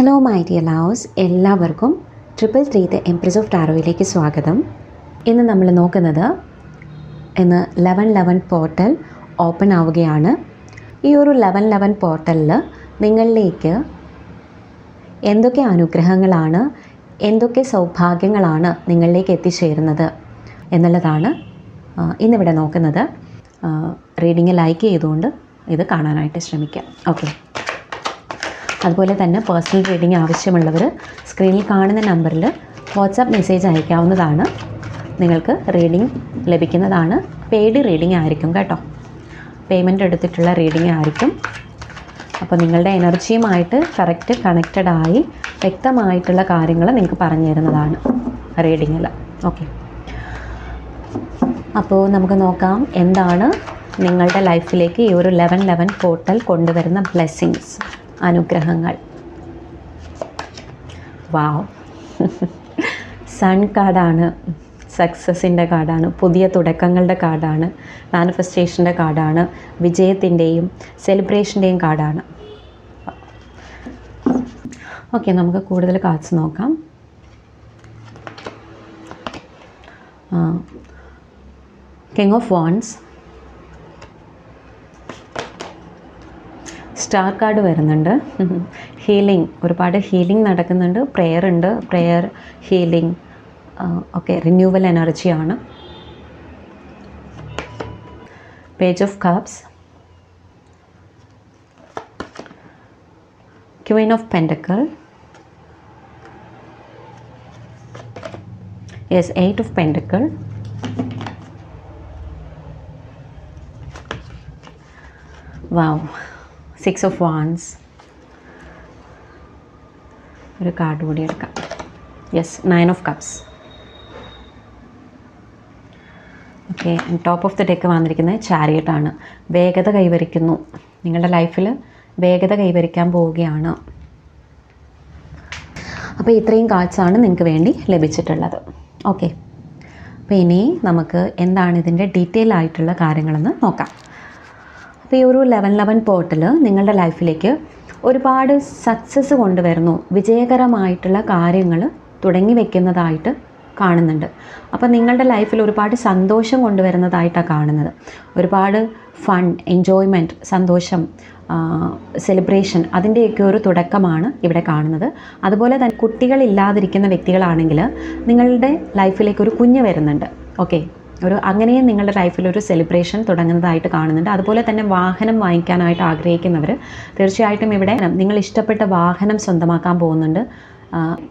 Hello my dear loves എല്ലാവർക്കും triple three the empress of ടാറോയിലേക്ക് സ്വാഗതം. ഇന്ന് നമ്മൾ നോക്കുന്നത് ഇന്ന് ലെവൻ ലെവൻ പോർട്ടൽ ഓപ്പൺ ആവുകയാണ്. ഈ ഒരു ലെവൻ ലെവൻ പോർട്ടലിൽ നിങ്ങളിലേക്ക് എന്തൊക്കെ അനുഗ്രഹങ്ങളാണ് എന്തൊക്കെ സൗഭാഗ്യങ്ങളാണ് നിങ്ങളിലേക്ക് എത്തിച്ചേരുന്നത് എന്നുള്ളതാണ് ഇന്നിവിടെ നോക്കുന്നത്. റീഡിങ് ലൈക്ക് ചെയ്തുകൊണ്ട് ഇത് കാണാനായിട്ട് ശ്രമിക്കാം. ഓക്കെ അതുപോലെ തന്നെ പേഴ്സണൽ റീഡിംഗ് ആവശ്യമുള്ളവർ സ്ക്രീനിൽ കാണുന്ന നമ്പറിൽ വാട്സാപ്പ് മെസ്സേജ് അയക്കാവുന്നതാണ്. നിങ്ങൾക്ക് റീഡിംഗ് ലഭിക്കുന്നതാണ്. പെയ്ഡ് റീഡിംഗ് ആയിരിക്കും കേട്ടോ. പേയ്മെന്റ് എടുത്തിട്ടുള്ള റീഡിംഗ് ആയിരിക്കും. അപ്പോൾ നിങ്ങളുടെ എനർജിയുമായിട്ട് കറക്റ്റ് കണക്റ്റഡ് ആയി വ്യക്തമായിട്ടുള്ള കാര്യങ്ങൾ നിങ്ങൾക്ക് പറഞ്ഞു തരുന്നതാണ് റീഡിങ്ങിൽ ഓക്കെ അപ്പോൾ നമുക്ക് നോക്കാം എന്താണ് നിങ്ങളുടെ ലൈഫിലേക്ക് ഈ ഒരു ലെവൻ ലെവൻ പോർട്ടൽ കൊണ്ടുവരുന്ന ബ്ലെസ്സിങ്സ് അനുഗ്രഹങ്ങൾ. വാവ്. സൺ കാർഡാണ് സക്സസിന്റെ കാർഡാണ് പുതിയ തുടക്കങ്ങളുടെ കാർഡാണ് മാനിഫെസ്റ്റേഷന്റെ കാർഡാണ് വിജയത്തിന്റെയും സെലിബ്രേഷന്റെയും കാർഡാണ്. ഓക്കെ നമുക്ക് കൂടുതൽ കാർഡ്സ് നോക്കാം. King of wands star card വരുന്നുണ്ട്. ഹീലിംഗ് ഒരുപാട് ഹീലിംഗ് നടക്കുന്നുണ്ട്. പ്രെയർ ഉണ്ട്. പ്രെയർ ഹീലിംഗ് ഓക്കെ റിന്യൂവൽ എനർജിയാണ് page of cups queen of pentacles yes eight of pentacles wow six of wands ഒരു കാർഡ് കൂടി എടുക്കാം. Yes nine of cups okay top of the deck വന്നിരിക്കുന്നത് ചാരിയറ്റാണ് വേഗത കൈവരിക്കുന്നു. നിങ്ങളുടെ ലൈഫിൽ വേഗത കൈവരിക്കാൻ പോവുകയാണ്. അപ്പോൾ ഇത്രയും കാർഡ്സാണ് നിങ്ങൾക്ക് വേണ്ടി ലഭിച്ചിട്ടുള്ളത്. ഓക്കെ അപ്പോൾ ഇനി നമുക്ക് എന്താണ് ഇതിന്റെ ഡീറ്റെയിൽ ആയിട്ടുള്ള കാര്യങ്ങളെന്ന് നോക്കാം. അപ്പോൾ ഈ ഒരു ലെവൻ ലെവൻ പോർട്ടൽ നിങ്ങളുടെ ലൈഫിലേക്ക് ഒരുപാട് സക്സസ് കൊണ്ടുവരുന്നു. വിജയകരമായിട്ടുള്ള കാര്യങ്ങൾ തുടങ്ങി വെക്കുന്നതായിട്ട് കാണുന്നുണ്ട്. അപ്പോൾ നിങ്ങളുടെ ലൈഫിൽ ഒരുപാട് സന്തോഷം കൊണ്ടുവരുന്നതായിട്ടാണ് കാണുന്നത്. ഒരുപാട് ഫൺ എൻജോയ്മെന്റ് സന്തോഷം സെലിബ്രേഷൻ അതിന്റെയൊക്കെ ഒരു തുടക്കമാണ് ഇവിടെ കാണുന്നത്. അതുപോലെ തന്നെ കുട്ടികളില്ലാതിരിക്കുന്ന വ്യക്തികളാണെങ്കിൽ നിങ്ങളുടെ ലൈഫിലേക്ക് ഒരു കുഞ്ഞ് വരുന്നുണ്ട്. ഓക്കെ ഒരു അങ്ങനെയും നിങ്ങളുടെ ലൈഫിൽ ഒരു സെലിബ്രേഷൻ തുടങ്ങുന്നതായിട്ട് കാണുന്നുണ്ട്. അതുപോലെ തന്നെ വാഹനം വാങ്ങിക്കാനായിട്ട് ആഗ്രഹിക്കുന്നവർ തീർച്ചയായിട്ടും ഇവിടെ നിങ്ങൾ ഇഷ്ടപ്പെട്ട വാഹനം സ്വന്തമാക്കാൻ പോകുന്നുണ്ട്.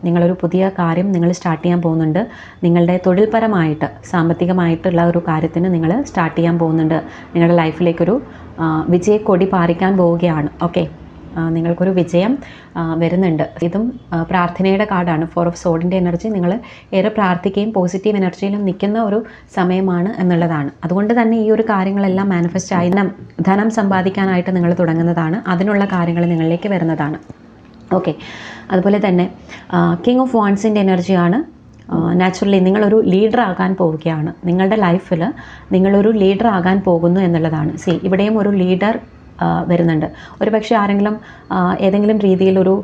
നിങ്ങളൊരു പുതിയ കാര്യം നിങ്ങൾ സ്റ്റാർട്ട് ചെയ്യാൻ പോകുന്നുണ്ട്. നിങ്ങളുടെ തൊഴിൽപരമായിട്ട് സാമ്പത്തികമായിട്ടുള്ള ഒരു കാര്യത്തിന് നിങ്ങൾ സ്റ്റാർട്ട് ചെയ്യാൻ പോകുന്നുണ്ട്. നിങ്ങളുടെ ലൈഫിലേക്കൊരു വിജയക്കൊടി പാറിക്കാൻ പോവുകയാണ്. ഓക്കെ നിങ്ങൾക്കൊരു വിജയം വരുന്നുണ്ട്. ഇതും പ്രാർത്ഥനയുടെ കാർഡാണ്. ഫോർ ഓഫ് സോഡിന്റെ എനർജി നിങ്ങൾ ഏറെ പ്രാർത്ഥിക്കുകയും പോസിറ്റീവ് എനർജിയിലും നിൽക്കുന്ന ഒരു സമയമാണ് എന്നുള്ളതാണ്. അതുകൊണ്ട് തന്നെ ഈ ഒരു കാര്യങ്ങളെല്ലാം മാനിഫെസ്റ്റ് ആയി ധനം സമ്പാദിക്കാനായിട്ട് നിങ്ങൾ തുടങ്ങുന്നതാണ്. അതിനുള്ള കാര്യങ്ങൾ നിങ്ങളിലേക്ക് വരുന്നതാണ്. ഓക്കെ അതുപോലെ തന്നെ കിങ് ഓഫ് വാൺസിന്റെ എനർജിയാണ് നാച്ചുറലി നിങ്ങളൊരു ലീഡർ ആകാൻ പോവുകയാണ്. നിങ്ങളുടെ ലൈഫിൽ നിങ്ങളൊരു ലീഡർ ആകാൻ പോകുന്നു എന്നുള്ളതാണ്. സി ഇവിടെയും ഒരു ലീഡർ വരുന്നുണ്ട്. ഒരു പക്ഷേ ആരെങ്കിലും ഏതെങ്കിലും രീതിയിലൊരു ഒരു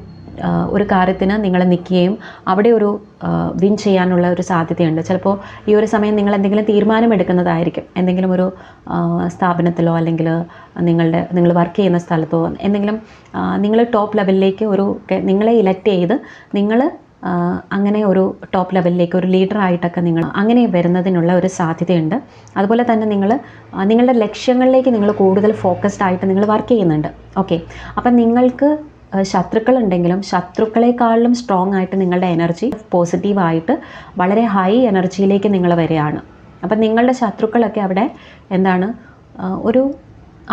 ഒരു കാര്യത്തിന് നിങ്ങളെ നിൽക്കുകയും അവിടെ ഒരു വിൻ ചെയ്യാനുള്ള ഒരു സാധ്യതയുണ്ട്. ചിലപ്പോൾ ഈ ഒരു സമയം നിങ്ങൾ എന്തെങ്കിലും തീരുമാനം എടുക്കുന്നതായിരിക്കും. എന്തെങ്കിലും ഒരു സ്ഥാപനത്തിലോ അല്ലെങ്കിൽ നിങ്ങളുടെ നിങ്ങൾ വർക്ക് ചെയ്യുന്ന സ്ഥലത്തോ എന്തെങ്കിലും നിങ്ങൾ ടോപ്പ് ലെവലിലേക്ക് ഒരു നിങ്ങളെ ഇലക്ട് ചെയ്ത് നിങ്ങൾ അങ്ങനെ ഒരു ടോപ്പ് ലെവലിലേക്ക് ഒരു ലീഡറായിട്ടൊക്കെ നിങ്ങൾ അങ്ങനെ വരുന്നതിനുള്ള ഒരു സാധ്യതയുണ്ട്. അതുപോലെ തന്നെ നിങ്ങൾ നിങ്ങളുടെ ലക്ഷ്യങ്ങളിലേക്ക് നിങ്ങൾ കൂടുതൽ ഫോക്കസ്ഡ് ആയിട്ട് നിങ്ങൾ വർക്ക് ചെയ്യുന്നുണ്ട്. ഓക്കെ അപ്പം നിങ്ങൾക്ക് ശത്രുക്കളുണ്ടെങ്കിലും ശത്രുക്കളെക്കാളിലും സ്ട്രോങ് ആയിട്ട് നിങ്ങളുടെ എനർജി പോസിറ്റീവായിട്ട് വളരെ ഹൈ എനർജിയിലേക്ക് നിങ്ങൾ വരികയാണ്. അപ്പം നിങ്ങളുടെ ശത്രുക്കളൊക്കെ അവിടെ എന്താണ് ഒരു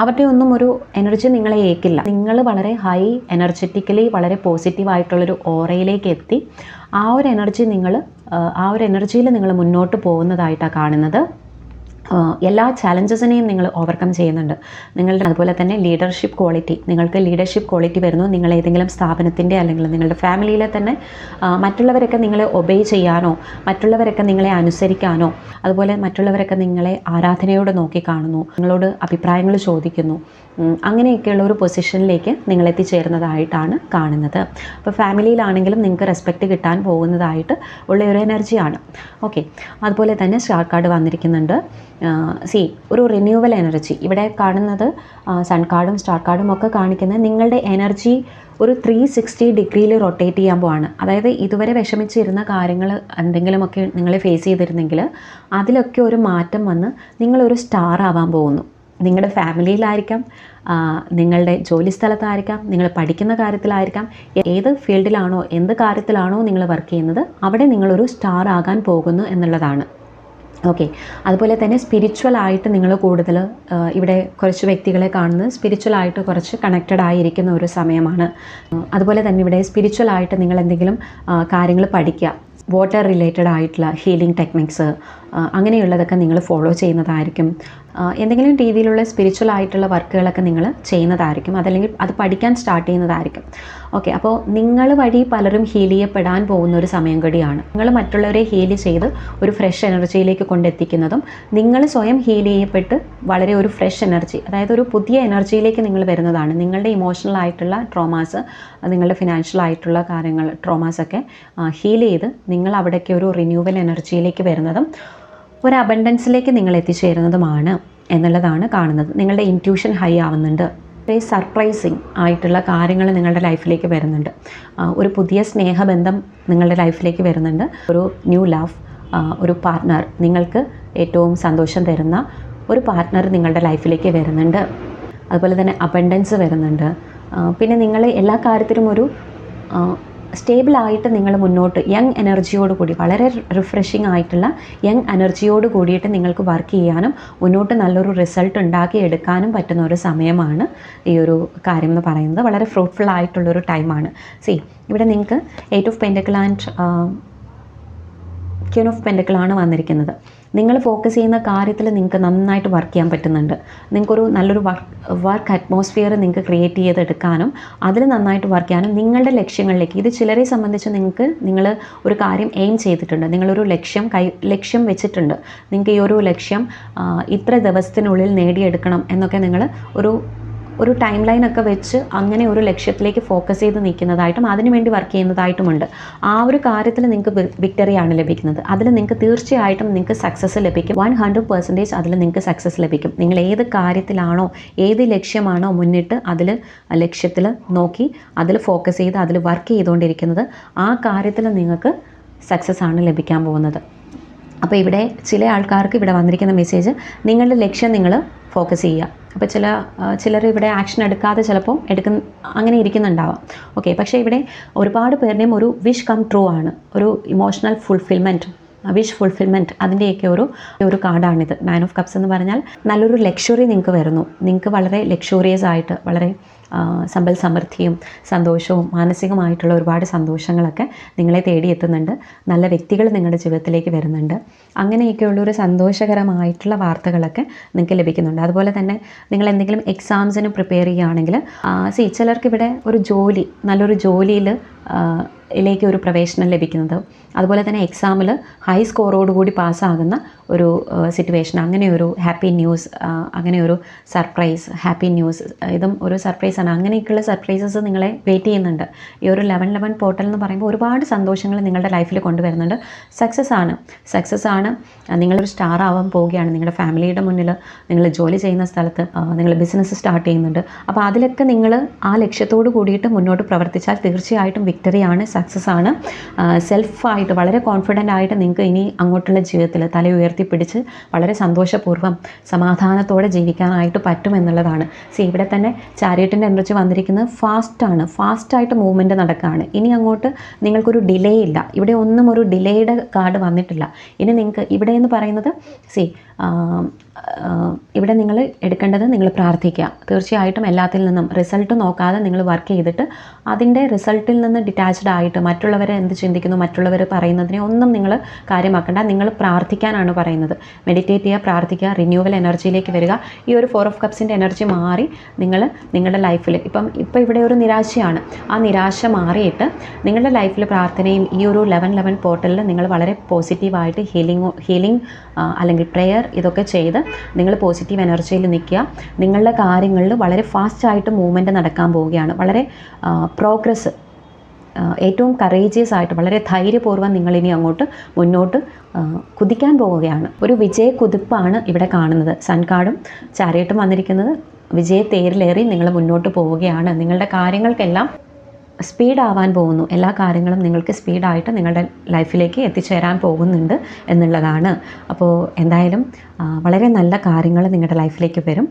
അവരുടെ ഒന്നും ഒരു എനർജി നിങ്ങളെ ഏക്കില്ല നിങ്ങൾ വളരെ ഹൈ എനർജറ്റിക്കലി വളരെ പോസിറ്റീവായിട്ടുള്ളൊരു ഓറയിലേക്ക് എത്തി. ആ ഒരു എനർജി നിങ്ങൾ ആ ഒരു എനർജിയിൽ നിങ്ങൾ മുന്നോട്ട് പോകുന്നതായിട്ടാണ് കാണുന്നത്. എല്ലാ ചാലഞ്ചസിനെയും നിങ്ങൾ ഓവർകം ചെയ്യുന്നുണ്ട്. നിങ്ങളുടെ അതുപോലെ തന്നെ ലീഡർഷിപ്പ് ക്വാളിറ്റി നിങ്ങൾക്ക് ലീഡർഷിപ്പ് ക്വാളിറ്റി വരുന്നു. നിങ്ങൾ ഏതെങ്കിലും സ്ഥാപനത്തിന്റെ അല്ലെങ്കിൽ നിങ്ങളുടെ ഫാമിലിയിലെ തന്നെ മറ്റുള്ളവരൊക്കെ നിങ്ങളെ ഒബേ ചെയ്യാനോ മറ്റുള്ളവരൊക്കെ നിങ്ങളെ അനുസരിക്കാനോ അതുപോലെ മറ്റുള്ളവരൊക്കെ നിങ്ങളെ ആരാധനയോടെ നോക്കി കാണുന്നു നിങ്ങളോട് അഭിപ്രായങ്ങൾ ചോദിക്കുന്നു അങ്ങനെയൊക്കെയുള്ള ഒരു പൊസിഷനിലേക്ക് നിങ്ങൾ എത്തിച്ചേരുന്നതായിട്ടാണ് കാണുന്നത്. അപ്പോൾ ഫാമിലിയിലാണെങ്കിലും നിങ്ങൾക്ക് റെസ്പെക്റ്റ് കിട്ടാൻ പോകുന്നതായിട്ട് ഉള്ള ഒരു എനർജിയാണ് ഓക്കെ അതുപോലെ തന്നെ സ്റ്റാർ കാർഡ് വന്നിരിക്കുന്നുണ്ട്. സി ഒരു റിന്യൂവൽ എനർജി ഇവിടെ കാണുന്നത് സൺ കാർഡും സ്റ്റാർ കാർഡും ഒക്കെ കാണിക്കുന്നത് നിങ്ങളുടെ എനർജി ഒരു ത്രീ സിക്സ്റ്റി ഡിഗ്രിയിൽ റൊട്ടേറ്റ് ചെയ്യാൻ പോവാണ്. അതായത് ഇതുവരെ വിഷമിച്ചിരുന്ന കാര്യങ്ങൾ എന്തെങ്കിലുമൊക്കെ നിങ്ങൾ ഫേസ് ചെയ്തിരുന്നെങ്കിൽ അതിലൊക്കെ ഒരു മാറ്റം വന്ന് നിങ്ങളൊരു സ്റ്റാർ ആവാൻ പോകുന്നു. നിങ്ങളുടെ ഫാമിലിയിലായിരിക്കാം നിങ്ങളുടെ ജോലി സ്ഥലത്തായിരിക്കാം നിങ്ങൾ പഠിക്കുന്ന കാര്യത്തിലായിരിക്കാം ഏത് ഫീൽഡിലാണോ എന്ത് കാര്യത്തിലാണോ നിങ്ങൾ വർക്ക് ചെയ്യുന്നത് അവിടെ നിങ്ങളൊരു സ്റ്റാർ ആകാൻ പോകുന്നു എന്നുള്ളതാണ്. ഓക്കെ അതുപോലെ തന്നെ സ്പിരിച്വൽ ആയിട്ട് നിങ്ങൾ കൂടുതൽ ഇവിടെ കുറച്ച് വ്യക്തികളെ കാണുന്നത് സ്പിരിച്വൽ ആയിട്ട് കുറച്ച് കണക്റ്റഡ് ആയിരിക്കുന്ന ഒരു സമയമാണ്. അതുപോലെ തന്നെ ഇവിടെ സ്പിരിച്വൽ ആയിട്ട് നിങ്ങൾ എന്തെങ്കിലും കാര്യങ്ങൾ പഠിക്കുക. വാട്ടർ റിലേറ്റഡ് ആയിട്ടുള്ള ഹീലിംഗ് ടെക്നിക്സ് അങ്ങനെയുള്ളതൊക്കെ നിങ്ങൾ ഫോളോ ചെയ്യുന്നതായിരിക്കും. എന്തെങ്കിലും രീതിയിലുള്ള സ്പിരിച്വൽ ആയിട്ടുള്ള വർക്കുകളൊക്കെ നിങ്ങൾ ചെയ്യുന്നതായിരിക്കും. അതല്ലെങ്കിൽ അത് പഠിക്കാൻ സ്റ്റാർട്ട് ചെയ്യുന്നതായിരിക്കും. ഓക്കെ അപ്പോൾ നിങ്ങൾ വഴി പലരും ഹീൽ ചെയ്യപ്പെടാൻ പോകുന്ന ഒരു സമയം കൂടിയാണ്. നിങ്ങൾ മറ്റുള്ളവരെ ഹീൽ ചെയ്ത് ഒരു ഫ്രഷ് എനർജിയിലേക്ക് കൊണ്ടെത്തിക്കുന്നതും നിങ്ങൾ സ്വയം ഹീൽ ചെയ്യപ്പെട്ട് വളരെ ഒരു ഫ്രഷ് എനർജി അതായത് ഒരു പുതിയ എനർജിയിലേക്ക് നിങ്ങൾ വരുന്നതാണ്. നിങ്ങളുടെ ഇമോഷണൽ ആയിട്ടുള്ള ട്രോമാസ് നിങ്ങളുടെ ഫിനാൻഷ്യൽ ആയിട്ടുള്ള കാര്യങ്ങൾ ട്രോമാസൊക്കെ ഹീൽ ചെയ്ത് നിങ്ങൾ അവിടേക്ക് ഒരു റിന്യൂവൽ എനർജിയിലേക്ക് വരുന്നതും ഒരു അബണ്ടൻസിലേക്ക് നിങ്ങൾ എത്തിച്ചേരുന്നതുമാണ് എന്നുള്ളതാണ് കാണുന്നത്. നിങ്ങളുടെ ഇന്റ്യൂഷൻ ഹൈ ആവുന്നുണ്ട്. വളരെ സർപ്രൈസിങ് ആയിട്ടുള്ള കാര്യങ്ങൾ നിങ്ങളുടെ ലൈഫിലേക്ക് വരുന്നുണ്ട്. ഒരു പുതിയ സ്നേഹബന്ധം നിങ്ങളുടെ ലൈഫിലേക്ക് വരുന്നുണ്ട്. ഒരു ന്യൂ ലവ് ഒരു പാർട്ട്ണർ നിങ്ങൾക്ക് ഏറ്റവും സന്തോഷം തരുന്ന ഒരു പാർട്ട്ണർ നിങ്ങളുടെ ലൈഫിലേക്ക് വരുന്നുണ്ട്. അതുപോലെ തന്നെ അബണ്ടൻസ് വരുന്നുണ്ട്. പിന്നെ നിങ്ങൾ എല്ലാ കാര്യത്തിലും ഒരു സ്റ്റേബിളായിട്ട് നിങ്ങൾ മുന്നോട്ട് യങ് എനർജിയോട് കൂടി വളരെ റിഫ്രഷിംഗ് ആയിട്ടുള്ള യങ് എനർജിയോട് കൂടിയിട്ട് നിങ്ങൾക്ക് വർക്ക് ചെയ്യാനും മുന്നോട്ട് നല്ലൊരു റിസൾട്ട് ഉണ്ടാക്കി എടുക്കാനും പറ്റുന്ന ഒരു സമയമാണ് ഈ ഒരു കാര്യം എന്ന് പറയുന്നത്. വളരെ ഫ്രൂട്ട്ഫുൾ ആയിട്ടുള്ളൊരു ടൈമാണ് സി ഇവിടെ നിങ്ങൾക്ക് eight of pentacle and queen of പെൻഡക്കിളാണ് വന്നിരിക്കുന്നത്. നിങ്ങൾ ഫോക്കസ് ചെയ്യുന്ന കാര്യത്തിൽ നിങ്ങൾക്ക് നന്നായിട്ട് വർക്ക് ചെയ്യാൻ പറ്റുന്നുണ്ട്. നിങ്ങൾക്കൊരു നല്ലൊരു വർക്ക് വർക്ക് അറ്റ്മോസ്ഫിയർ നിങ്ങൾക്ക് ക്രിയേറ്റ് ചെയ്തെടുക്കാനും അതിൽ നന്നായിട്ട് വർക്ക് ചെയ്യാനും നിങ്ങളുടെ ലക്ഷ്യങ്ങളിലേക്ക് ഇത് ചിലരെ സംബന്ധിച്ച് നിങ്ങൾക്ക് നിങ്ങൾ ഒരു കാര്യം എയിം ചെയ്തിട്ടുണ്ട്. നിങ്ങളൊരു ലക്ഷ്യം കൈ ലക്ഷ്യം വെച്ചിട്ടുണ്ട്. നിങ്ങൾക്ക് ഈ ഒരു ലക്ഷ്യം ഇത്ര ദിവസത്തിനുള്ളിൽ നേടിയെടുക്കണം എന്നൊക്കെ നിങ്ങൾ ഒരു ഒരു ടൈം ലൈൻ ഒക്കെ വെച്ച് അങ്ങനെ ഒരു ലക്ഷ്യത്തിലേക്ക് ഫോക്കസ് ചെയ്ത് നിൽക്കുന്നതായിട്ടും അതിനുവേണ്ടി വർക്ക് ചെയ്യുന്നതായിട്ടുമുണ്ട്. ആ ഒരു കാര്യത്തിൽ നിങ്ങൾക്ക് വിക്ടറി ആണ് ലഭിക്കുന്നത്. അതിൽ നിങ്ങൾക്ക് തീർച്ചയായിട്ടും നിങ്ങൾക്ക് സക്സസ് ലഭിക്കും. വൺ ഹൺഡ്രഡ് പെർസെന്റേജ് അതിൽ നിങ്ങൾക്ക് സക്സസ് ലഭിക്കും. നിങ്ങൾ ഏത് കാര്യത്തിലാണോ ഏത് ലക്ഷ്യമാണോ മുന്നിട്ട് അതിൽ ലക്ഷ്യത്തിൽ നോക്കി അതിൽ ഫോക്കസ് ചെയ്ത് അതിൽ വർക്ക് ചെയ്തുകൊണ്ടിരിക്കുന്നത് ആ കാര്യത്തിൽ നിങ്ങൾക്ക് സക്സസ് ആണ് ലഭിക്കാൻ പോകുന്നത്. അപ്പോൾ ഇവിടെ ചില ആൾക്കാർക്ക് ഇവിടെ വന്നിരിക്കുന്ന മെസ്സേജ് നിങ്ങളുടെ ലക്ഷ്യം നിങ്ങൾ ഫോക്കസ് ചെയ്യുക. അപ്പോൾ ചില ചിലർ ഇവിടെ ആക്ഷൻ എടുക്കാതെ ചിലപ്പോൾ എടുക്കുന്ന അങ്ങനെ ഇരിക്കുന്നുണ്ടാവാം. ഓക്കെ പക്ഷേ ഇവിടെ ഒരുപാട് പേരുടെയും ഒരു വിഷ് കം ട്രൂ ആണ്. ഒരു ഇമോഷണൽ ഫുൾഫിൽമെന്റ് വിഷ് ഫുൾഫിൽമെന്റ് അതിന്റെയൊക്കെ ഒരു ഒരു കാർഡാണിത്. നയൻ ഓഫ് കപ്സ് എന്ന് പറഞ്ഞാൽ നല്ലൊരു ലക്ഷറി നിങ്ങൾക്ക് വരുന്നു. നിങ്ങൾക്ക് വളരെ ലക്ഷൂറിയസ് ആയിട്ട് വളരെ സമ്പൽ സമൃദ്ധിയും സന്തോഷവും മാനസികമായിട്ടുള്ള ഒരുപാട് സന്തോഷങ്ങളൊക്കെ നിങ്ങളെ തേടിയെത്തുന്നുണ്ട്. നല്ല വ്യക്തികൾ നിങ്ങളുടെ ജീവിതത്തിലേക്ക് വരുന്നുണ്ട്. അങ്ങനെയൊക്കെയുള്ള ഒരു സന്തോഷകരമായിട്ടുള്ള വാർത്തകളൊക്കെ നിങ്ങൾക്ക് ലഭിക്കുന്നുണ്ട്. അതുപോലെ തന്നെ നിങ്ങൾ എന്തെങ്കിലും എക്സാംസിന് പ്രിപ്പയർ ചെയ്യുകയാണെങ്കിൽ സി ചിലർക്ക് ഇവിടെ ഒരു ജോലി നല്ലൊരു ജോലിയിൽ ിലേക്ക് ഒരു പ്രവേശനം ലഭിക്കുന്നത്. അതുപോലെ തന്നെ എക്സാമിൽ ഹൈ സ്കോറോടുകൂടി പാസ്സാകുന്ന ഒരു സിറ്റുവേഷൻ അങ്ങനെ ഒരു ഹാപ്പി ന്യൂസ് അങ്ങനെ ഒരു സർപ്രൈസ് ഹാപ്പി ന്യൂസ് ഇതും ഒരു സർപ്രൈസാണ് അങ്ങനെയൊക്കെയുള്ള സർപ്രൈസസ് നിങ്ങളെ വെയിറ്റ് ചെയ്യുന്നുണ്ട്. ഈ ഒരു ലെവൻ ലെവൻ പോർട്ടൽ എന്ന് പറയുമ്പോൾ ഒരുപാട് സന്തോഷങ്ങൾ നിങ്ങളുടെ ലൈഫിൽ കൊണ്ടുവരുന്നുണ്ട്. സക്സസ് ആണ്. സക്സസ് ആണ്. നിങ്ങളൊരു സ്റ്റാർ ആവാൻ പോവുകയാണ്. നിങ്ങളുടെ ഫാമിലിയുടെ മുന്നിൽ നിങ്ങൾ ജോലി ചെയ്യുന്ന സ്ഥലത്ത് നിങ്ങൾ ബിസിനസ് സ്റ്റാർട്ട് ചെയ്യുന്നുണ്ട്. അപ്പോൾ അതിലൊക്കെ നിങ്ങൾ ആ ലക്ഷ്യത്തോട് കൂടിയിട്ട് മുന്നോട്ട് പ്രവർത്തിച്ചാൽ തീർച്ചയായിട്ടും വിക്ടറിയാണ് സക്സസ് ആണ്. സെൽഫായിട്ട് വളരെ കോൺഫിഡന്റ് ആയിട്ട് നിങ്ങൾക്ക് ഇനി അങ്ങോട്ടുള്ള ജീവിതത്തിൽ തല ഉയർത്തിപ്പിടിച്ച് വളരെ സന്തോഷപൂർവം സമാധാനത്തോടെ ജീവിക്കാനായിട്ട് പറ്റുമെന്നുള്ളതാണ് സി ഇവിടെ തന്നെ ചാരിയറ്റിന്റെ എനർജി വന്നിരിക്കുന്നത് ഫാസ്റ്റാണ് ഫാസ്റ്റായിട്ട് മൂവ്മെന്റ് നടക്കുകയാണ്. ഇനി അങ്ങോട്ട് നിങ്ങൾക്കൊരു ഡിലേ ഇല്ല. ഇവിടെ ഒന്നും ഒരു ഡിലേയുടെ കാർഡ് വന്നിട്ടില്ല. ഇനി നിങ്ങൾക്ക് ഇവിടെ എന്ന് പറയുന്നത് സി ഇവിടെ നിങ്ങൾ എടുക്കേണ്ടത് നിങ്ങൾ പ്രാർത്ഥിക്കുക. തീർച്ചയായിട്ടും എല്ലാത്തിൽ നിന്നും റിസൾട്ട് നോക്കാതെ നിങ്ങൾ വർക്ക് ചെയ്തിട്ട് അതിന്റെ റിസൾട്ടിൽ നിന്ന് ഡിറ്റാച്ച്ഡ് ആയിട്ട് മറ്റുള്ളവരെ എന്ത് ചിന്തിക്കുന്നു മറ്റുള്ളവർ പറയുന്നതിനെ ഒന്നും നിങ്ങൾ കാര്യമാക്കേണ്ട. നിങ്ങൾ പ്രാർത്ഥിക്കാനാണ് പറയുന്നത്. മെഡിറ്റേറ്റ് ചെയ്യുക പ്രാർത്ഥിക്കുക റിന്യൂവൽ എനർജിയിലേക്ക് വരിക. ഈ ഒരു ഫോർ ഓഫ് കപ്സിന്റെ എനർജി മാറി നിങ്ങൾ നിങ്ങളുടെ ലൈഫിൽ ഇപ്പം ഇപ്പോൾ ഇവിടെ ഒരു നിരാശയാണ്. ആ നിരാശ മാറിയിട്ട് നിങ്ങളുടെ ലൈഫിൽ പ്രാർത്ഥനയും ഈ ഒരു ലെവൻ ലെവൻ പോർട്ടലിൽ നിങ്ങൾ വളരെ പോസിറ്റീവായിട്ട് ഹീലിംഗ് ഹീലിംഗ് അല്ലെങ്കിൽ പ്രെയർ ഇതൊക്കെ ചെയ്ത് നിങ്ങൾ പോസിറ്റീവ് എനർജിയിൽ നിൽക്കുക. നിങ്ങളുടെ കാര്യങ്ങളിൽ വളരെ ഫാസ്റ്റായിട്ട് മൂവ്മെന്റ് നടക്കാൻ പോവുകയാണ്. വളരെ പ്രോഗ്രസ് ഏറ്റവും കറേജിയസ് ആയിട്ട് വളരെ ധൈര്യപൂർവം നിങ്ങളിനി അങ്ങോട്ട് മുന്നോട്ട് കുതിക്കാൻ പോവുകയാണ്. ഒരു വിജയ കുതിപ്പാണ് ഇവിടെ കാണുന്നത്. സൺകാർഡും ചാരിയട്ടും വന്നിരിക്കുന്നത്. വിജയ തേരിലേറി നിങ്ങൾ മുന്നോട്ട് പോവുകയാണ്. നിങ്ങളുടെ കാര്യങ്ങൾക്കെല്ലാം സ്പീഡ് ആവാൻ പോകുന്നു. എല്ലാ കാര്യങ്ങളും നിങ്ങൾക്ക് സ്പീഡായിട്ട് നിങ്ങളുടെ ലൈഫിലേക്ക് എത്തിച്ചേരാൻ പോകുന്നുണ്ട് എന്നുള്ളതാണ്. അപ്പോൾ എന്തായാലും വളരെ നല്ല കാര്യങ്ങൾ നിങ്ങളുടെ ലൈഫിലേക്ക് വരും.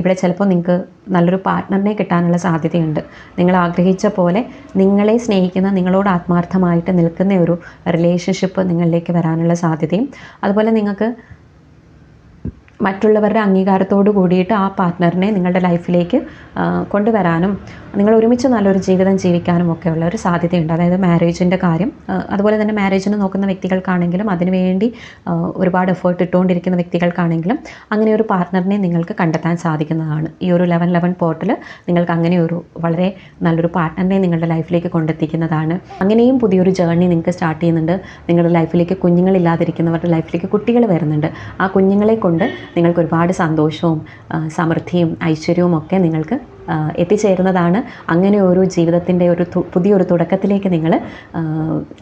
ഇവിടെ ചിലപ്പോൾ നിങ്ങൾക്ക് നല്ലൊരു പാർട്ട്ണറിനെ കിട്ടാനുള്ള സാധ്യതയുണ്ട്. നിങ്ങൾ ആഗ്രഹിച്ച പോലെ നിങ്ങളെ സ്നേഹിക്കുന്ന നിങ്ങളോട് ആത്മാർത്ഥമായിട്ട് നിൽക്കുന്ന ഒരു റിലേഷൻഷിപ്പ് നിങ്ങളിലേക്ക് വരാനുള്ള സാധ്യതയും അതുപോലെ നിങ്ങൾക്ക് മറ്റുള്ളവരുടെ അംഗീകാരത്തോട് കൂടിയിട്ട് ആ പാർട്ട്ണറിനെ നിങ്ങളുടെ ലൈഫിലേക്ക് കൊണ്ടുവരാനും നിങ്ങൾ ഒരുമിച്ച് നല്ലൊരു ജീവിതം ജീവിക്കാനും ഒക്കെ ഉള്ള ഒരു സാധ്യതയുണ്ട്. അതായത് മാരേജിന്റെ കാര്യം അതുപോലെ തന്നെ മാരേജിന് നോക്കുന്ന വ്യക്തികൾക്കാണെങ്കിലും അതിനുവേണ്ടി ഒരുപാട് എഫേർട്ട് ഇട്ടുകൊണ്ടിരിക്കുന്ന വ്യക്തികൾക്കാണെങ്കിലും അങ്ങനെ ഒരു പാർട്ട്ണറിനെ നിങ്ങൾക്ക് കണ്ടെത്താൻ സാധിക്കുന്നതാണ്. ഈ ഒരു ലെവൻ ലെവൻ പോർട്ടിൽ നിങ്ങൾക്ക് അങ്ങനെ ഒരു വളരെ നല്ലൊരു പാർട്ട്ണറിനെ നിങ്ങളുടെ ലൈഫിലേക്ക് കൊണ്ടെത്തിക്കുന്നതാണ്. അങ്ങനെയും പുതിയൊരു ജേർണി നിങ്ങൾക്ക് സ്റ്റാർട്ട് ചെയ്യുന്നുണ്ട്. നിങ്ങളുടെ ലൈഫിലേക്ക് കുഞ്ഞുങ്ങളില്ലാതിരിക്കുന്നവരുടെ ലൈഫിലേക്ക് കുട്ടികൾ വരുന്നുണ്ട്. ആ കുഞ്ഞുങ്ങളെ കൊണ്ട് നിങ്ങൾക്ക് ഒരുപാട് സന്തോഷവും സമൃദ്ധിയും ഐശ്വര്യവും ഒക്കെ നിങ്ങൾക്ക് എത്തിച്ചേരുന്നതാണ്. അങ്ങനെ ഒരു ജീവിതത്തിന്റെ ഒരു പുതിയൊരു തുടക്കത്തിലേക്ക് നിങ്ങൾ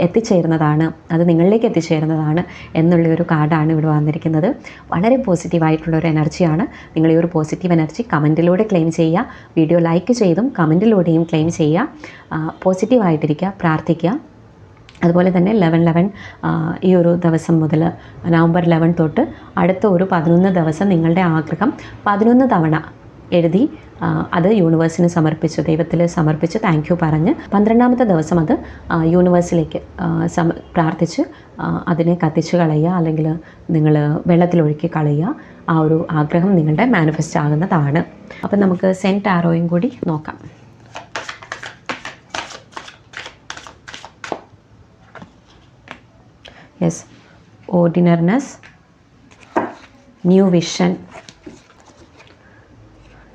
എത്തിച്ചേരുന്നതാണ്. അത് നിങ്ങളിലേക്ക് എത്തിച്ചേരുന്നതാണ് എന്നുള്ള ഒരു കാർഡാണ് ഇവിടെ വന്നിരിക്കുന്നത്. വളരെ പോസിറ്റീവായിട്ടുള്ള ഒരു എനർജിയാണ്. നിങ്ങൾ ഈ ഒരു പോസിറ്റീവ് എനർജി കമന്റിലൂടെ ക്ലെയിം ചെയ്യുക. വീഡിയോ ലൈക്ക് ചെയ്തും കമന്റിലൂടെയും ക്ലെയിം ചെയ്യുക. പോസിറ്റീവായിട്ടിരിക്കുക പ്രാർത്ഥിക്കുക. അതുപോലെ തന്നെ ലെവൻ ലെവൻ ഈ ഒരു ദിവസം മുതൽ നവംബർ ലെവൻ തൊട്ട് അടുത്ത ഒരു പതിനൊന്ന് ദിവസം നിങ്ങളുടെ ആഗ്രഹം പതിനൊന്ന് തവണ എഴുതി അത് യൂണിവേഴ്സിന് സമർപ്പിച്ചു ദൈവത്തിൽ സമർപ്പിച്ച് താങ്ക് യു പറഞ്ഞ് പന്ത്രണ്ടാമത്തെ ദിവസം അത് യൂണിവേഴ്സിലേക്ക് സമ പ്രാർത്ഥിച്ച് അതിനെ കത്തിച്ച് കളയുക അല്ലെങ്കിൽ നിങ്ങൾ വെള്ളത്തിലൊഴുക്കി കളയുക ആ ഒരു ആഗ്രഹം നിങ്ങളുടെ മാനിഫെസ്റ്റ് ആകുന്നതാണ്. അപ്പം നമുക്ക് സെന്റ് ആരോയും കൂടി നോക്കാം. Yes ordinariness new vision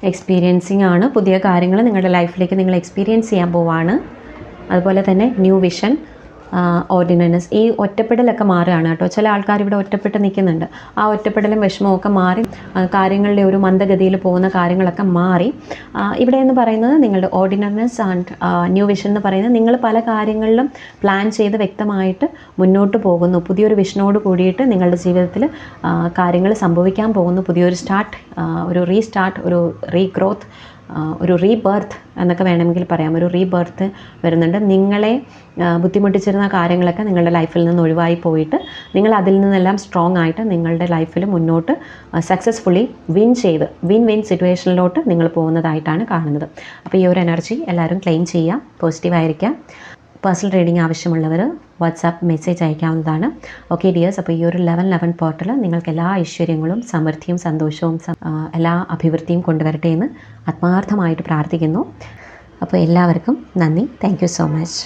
experiencing ആണ്. പുതിയ കാര്യങ്ങൾ നിങ്ങളുടെ ലൈഫിലേക്ക് നിങ്ങൾ എക്സ്പീരിയൻസ് ചെയ്യാൻ പോവാണ്. അതുപോലെ തന്നെ ന്യൂ വിഷൻ ഓർഡിനൻസ് ഈ ഒറ്റപ്പെടലൊക്കെ മാറുകയാണ് കേട്ടോ. ചില ആൾക്കാർ ഇവിടെ ഒറ്റപ്പെട്ട് നിൽക്കുന്നുണ്ട്. ആ ഒറ്റപ്പെടലും വിഷമവും ഒക്കെ മാറി കാര്യങ്ങളുടെ ഒരു മന്ദഗതിയിൽ പോകുന്ന കാര്യങ്ങളൊക്കെ മാറി. ഇവിടെ എന്ന് പറയുന്നത് നിങ്ങളുടെ ഓർഡിനൻസ് ആൻഡ് ന്യൂ വിഷൻ എന്ന് പറയുന്നത് നിങ്ങൾ പല കാര്യങ്ങളിലും പ്ലാൻ ചെയ്ത് വ്യക്തമായിട്ട് മുന്നോട്ട് പോകുന്നു. പുതിയൊരു വിഷനോട് കൂടിയിട്ട് നിങ്ങളുടെ ജീവിതത്തിൽ കാര്യങ്ങൾ സംഭവിക്കാൻ പോകുന്നു. പുതിയൊരു സ്റ്റാർട്ട് ഒരു റീസ്റ്റാർട്ട് ഒരു റീഗ്രോത്ത് ഒരു റീബർത്ത് എന്നൊക്കെ വേണമെങ്കിൽ പറയാം. ഒരു റീബർത്ത് വരുന്നുണ്ട്. നിങ്ങളെ ബുദ്ധിമുട്ടിച്ചിരുന്ന കാര്യങ്ങളൊക്കെ നിങ്ങളുടെ ലൈഫിൽ നിന്ന് ഒഴിവായി പോയിട്ട് നിങ്ങൾ അതിൽ നിന്നെല്ലാം സ്ട്രോങ് ആയിട്ട് നിങ്ങളുടെ ലൈഫിൽ മുന്നോട്ട് സക്സസ്ഫുള്ളി വിൻ ചെയ്ത് വിൻ വിൻ സിറ്റുവേഷനിലോട്ട് നിങ്ങൾ പോകുന്നതായിട്ടാണ് കാണുന്നത്. അപ്പോൾ ഈ ഒരു എനർജി എല്ലാവരും ക്ലെയിം ചെയ്യുക. പോസിറ്റീവായിരിക്കുക പേഴ്സണൽ റീഡിംഗ് ആവശ്യമുള്ളവർ വാട്സാപ്പ് മെസ്സേജ് അയക്കാവുന്നതാണ്. ഓക്കെ ഡിയേഴ്സ് അപ്പോൾ ഈ ഒരു ലെവൻ ലെവൻ പോർട്ടൽ നിങ്ങൾക്ക് എല്ലാ ഐശ്വര്യങ്ങളും സമൃദ്ധിയും സന്തോഷവും എല്ലാ അഭിവൃദ്ധിയും കൊണ്ടുവരട്ടെ എന്ന് ആത്മാർത്ഥമായിട്ട് പ്രാർത്ഥിക്കുന്നു. അപ്പോൾ എല്ലാവർക്കും നന്ദി. Thank so much